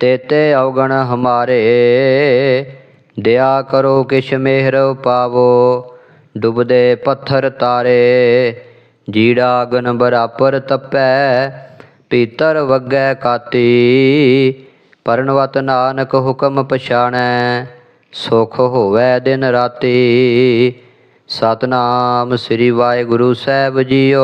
ਤੇਤੇ ਔਗਣ ਹਮਾਰੇ। ਦਇਆ ਕਰੋ ਕਿਛ ਮਿਹਰ ਪਾਵੋ, ਡੁੱਬਦੇ ਪੱਥਰ ਤਾਰੇ। ਜੀੜਾ ਅਗਨ ਬਰਾਬਰ ਤਪੈ ਪੀਤਰ ਵਗੈ ਕਾਤੀ। ਪਰਨਵਤ ਨਾਨਕ ਹੁਕਮ ਪਛਾਣੈ, ਸੁਖ ਹੋਵੈ ਦਿਨ ਰਾਤੀ। ਸਤਨਾਮ ਸ੍ਰੀ ਵਾਹਿਗੁਰੂ ਸਾਹਿਬ ਜੀਓ,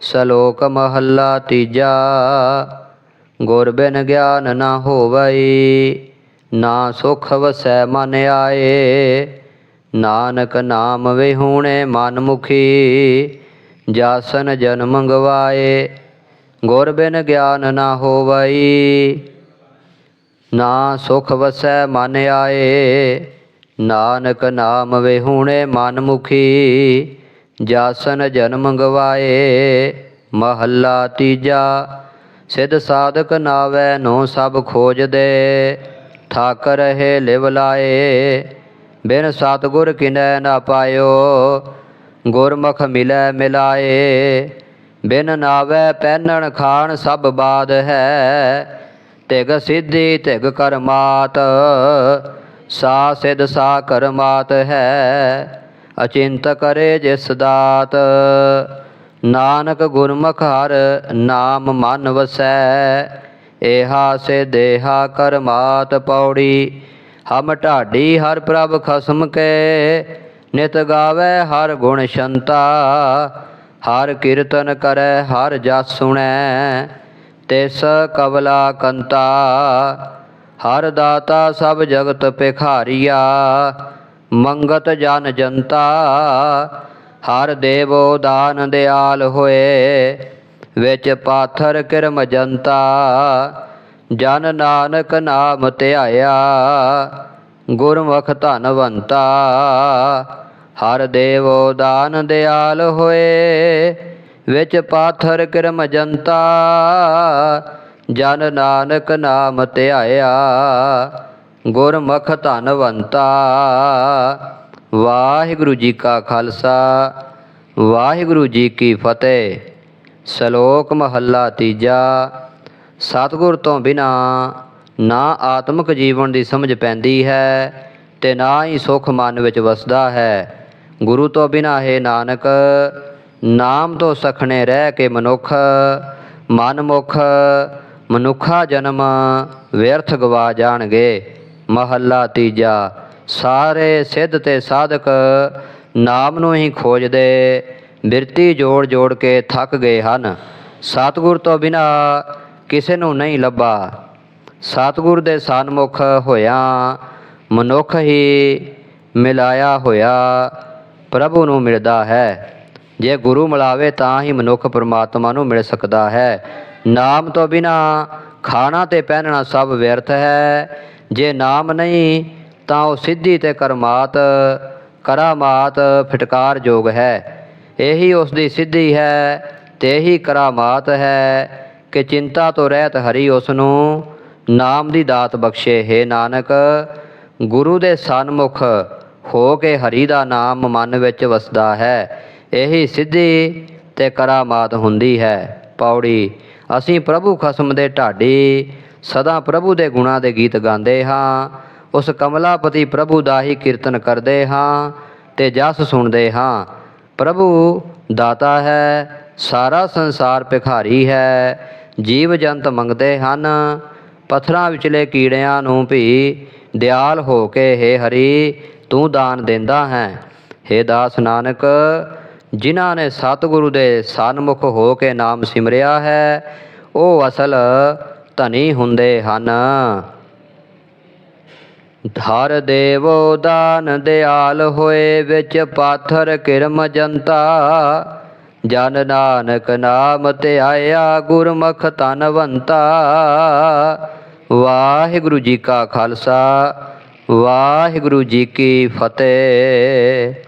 ਸ਼ਲੋਕ ਮਹੱਲਾ ਤੀਜਾ। ਗੁਰ ਬਿਨ ਗਿਆਨ ਨਾ ਹੋਵਈ, ਨਾ ਸੁਖ ਵਸੈ ਮਨ ਆਏ। ਨਾਨਕ ਨਾਮ ਵਿਹੂਣੇ ਮਨ ਮੁਖੀ, ਜਾਸਨ ਜਨਮ ਗਵਾਏ ਗੁਰ ਬਿਨ ਗਿਆਨ ਨਾ ਹੋਵਈ, ਨਾ ਸੁਖ ਵਸੈ ਮਨ ਆਏ। ਨਾਨਕ ਨਾਮ ਵਿਹੂਣੇ ਮਨ ਮੁਖੀ, ਜਾਸਨ ਜਨਮ ਗਵਾਏ ਮਹੱਲਾ ਤੀਜਾ ਸਿਧ ਸਾਧਕ ਨਾਵੈ ਨੂੰ ਸਭ ਖੋਜਦੇ ਠਾਕ ਰਹੇ ਲਿਵ ਲਾਏ। ਬਿਨ ਸਤਗੁਰ ਕਿਨੈ ਨਾ ਪਾਇਓ, ਗੁਰਮੁਖ ਮਿਲੈ ਮਿਲਾਏ। ਬਿਨ ਨਾਵੈ ਪਹਿਨਣ ਖਾਣ ਸਭ ਬਾਦ ਹੈ ਤਿਗ ਸਿੱਧੀ ਤਿਗ ਕਰਮਾਤ। ਸਾ ਸਿਧ ਸਾ ਕਰਮਾਤ ਹੈ, ਅਚਿੰਤ ਕਰੇ ਜਿਸ ਦਾਤ। ਨਾਨਕ ਗੁਰਮੁਖ ਹਰ ਨਾਮ ਮਨ ਵਸੈ, ਏਹਾ ਸੇ ਦੇਹਾ ਕਰਮਾਤ ਪੌੜੀ। ਹਮ ਢਾਡੀ ਹਰ ਪ੍ਰਭ ਖਸਮ ਕੇ, ਨਿਤ ਗਾਵੇ ਹਰ ਗੁਣ ਸ਼ੰਤਾ ਹਰ ਕੀਰਤਨ ਕਰੈ ਹਰ ਜਸ ਸੁਣੈ, ਤਿਸ ਕਵਲਾ ਕੰਤਾ। ਹਰ ਦਾਤਾ ਸਭ ਜਗਤ ਭਿਖਾਰੀਆ, ਮੰਗਤ ਜਨ ਜਨਤਾ। ਹਰ ਦੇਵੋ ਦਾਨ ਦਿਆਲ ਹੋਏ, ਵਿੱਚ ਪਾਥਰ ਕਿਰਮ ਜਨਤਾ, ਜਨ ਨਾਨਕ ਨਾਮ ਧਿਆਇਆ, ਗੁਰਮੁਖ ਧਨਵੰਤਾ। ਹਰ ਦੇਵੋ ਦਾਨ ਦਿਆਲ ਹੋਏ, ਵਿੱਚ ਪਾਥਰ ਕਿਰਮ ਜਨਤਾ, ਜਨ ਨਾਨਕ ਨਾਮ ਧਿਆਇਆ, ਗੁਰਮੁਖ ਧਨਵੰਤਾ। ਵਾਹਿਗੁਰੂ ਜੀ ਕਾ ਖਾਲਸਾ, ਵਾਹਿਗੁਰੂ ਜੀ ਕੀ ਫਤਿਹ। ਸ਼ਲੋਕ ਮਹੱਲਾ ਤੀਜਾ, ਸਤਿਗੁਰ ਤੋਂ ਬਿਨਾ ਨਾ ਆਤਮਿਕ ਜੀਵਨ ਦੀ ਸਮਝ ਪੈਂਦੀ ਹੈ ਤੇ ਨਾ ਹੀ ਸੁਖ ਮਨ ਵਿੱਚ ਵਸਦਾ ਹੈ। ਗੁਰੂ ਤੋਂ ਬਿਨਾ ਹੈ ਨਾਨਕ, ਨਾਮ ਤੋਂ ਸਖਣੇ ਰਹਿ ਕੇ ਮਨੁੱਖ ਮਨਮੁਖ ਮਨੁੱਖਾ ਜਨਮ ਵਿਅਰਥ ਗਵਾ ਜਾਣਗੇ। ਮਹੱਲਾ ਤੀਜਾ ਸਾਰੇ ਸਿੱਧ ਤੇ ਸਾਧਕ ਨਾਮ ਨੂੰ ਹੀ ਖੋਜਦੇ, ਬਿਰਤੀ ਜੋੜ ਜੋੜ ਕੇ ਥੱਕ ਗਏ ਹਨ। ਸਤਿਗੁਰ ਤੋਂ ਬਿਨਾ ਕਿਸੇ ਨੂੰ ਨਹੀਂ ਲੱਭਾ। ਸਤਿਗੁਰ ਦੇ ਸਨਮੁਖ ਹੋਇਆ ਮਨੁੱਖ ਹੀ ਮਿਲਾਇਆ ਹੋਇਆ ਪ੍ਰਭੂ ਨੂੰ ਮਿਲਦਾ ਹੈ। ਜੇ ਗੁਰੂ ਮਿਲਾਵੇ ਤਾਂ ਹੀ ਮਨੁੱਖ ਪਰਮਾਤਮਾ ਨੂੰ ਮਿਲ ਸਕਦਾ ਹੈ। ਨਾਮ ਤੋਂ ਬਿਨਾ ਖਾਣਾ ਤੇ ਪਹਿਨਣਾ ਸਭ ਵਿਅਰਥ ਹੈ। ਜੇ ਨਾਮ ਨਹੀਂ ਤਾਂ ਉਹ ਸਿੱਧੀ ਤੇ ਕਰਮਾਤ, ਕਰਾਮਾਤ ਫਟਕਾਰ ਜੋਗ ਹੈ। ਇਹੀ ਉਸ ਦੀ ਸਿੱਧੀ ਹੈ ਤੇ ਇਹੀ ਕਰਾਮਾਤ ਹੈ ਕਿ ਚਿੰਤਾ ਤੋਂ ਰਹਿਤ ਹਰੀ ਉਸ ਨੂੰ ਨਾਮ ਦੀ ਦਾਤ ਬਖਸ਼ੇ। ਹੈ ਨਾਨਕ, ਗੁਰੂ ਦੇ ਸਨਮੁਖ ਹੋ ਕੇ ਹਰੀ ਦਾ ਨਾਮ ਮਨ ਵਿੱਚ ਵਸਦਾ ਹੈ। ਇਹੀ ਸਿੱਧੀ ਤੇ ਕਰਾਮਾਤ ਹੁੰਦੀ ਹੈ। ਪੌੜੀ, ਅਸੀਂ ਪ੍ਰਭੂ ਖਸਮ ਦੇ ਢਾਡੀ, ਸਦਾ ਪ੍ਰਭੂ ਦੇ ਗੁਣਾਂ ਦੇ ਗੀਤ ਗਾਉਂਦੇ ਹਾਂ। ਉਸ ਕਮਲਾਪਤੀ ਪ੍ਰਭੂ ਦਾ ਹੀ ਕੀਰਤਨ ਕਰਦੇ ਹਾਂ ਤੇ ਜਸ ਸੁਣਦੇ ਹਾਂ। ਪ੍ਰਭੂ, ਦਾਤਾ ਹੈ, ਸਾਰਾ ਸੰਸਾਰ ਭਿਖਾਰੀ ਹੈ, ਜੀਵ ਜੰਤ ਮੰਗਦੇ ਹਨ, ਪੱਥਰਾਂ ਵਿਚਲੇ ਕੀੜਿਆਂ ਨੂੰ ਵੀ ਦਿਆਲ ਹੋ ਕੇ ਹੇ ਹਰੀ, ਤੂੰ ਦਾਨ ਦਿੰਦਾ ਹੈ। ਹੇ ਦਾਸ ਨਾਨਕ, ਜਿਨ੍ਹਾਂ ਨੇ ਸਤਿਗੁਰੂ ਦੇ ਸਨਮੁਖ ਹੋ ਕੇ ਨਾਮ ਸਿਮਰਿਆ ਹੈ, ਉਹ ਅਸਲ ਧਨੀ ਹੁੰਦੇ ਹਨ। ਧਰ ਦੇਵੋ ਦਾਨ ਦਿਆਲ ਹੋਏ ਵਿੱਚ ਪਾਥਰ ਕਿਰਮ ਜਨਤਾ। ਜਨ ਨਾਨਕ ਨਾਮ ਤੇ ਆਇਆ ਗੁਰਮੁਖ ਧਨਵੰਤਾ ਵਾਹਿਗੁਰੂ ਜੀ ਕਾ ਖਾਲਸਾ, ਵਾਹਿਗੁਰੂ ਜੀ ਕੀ ਫਤਿਹ।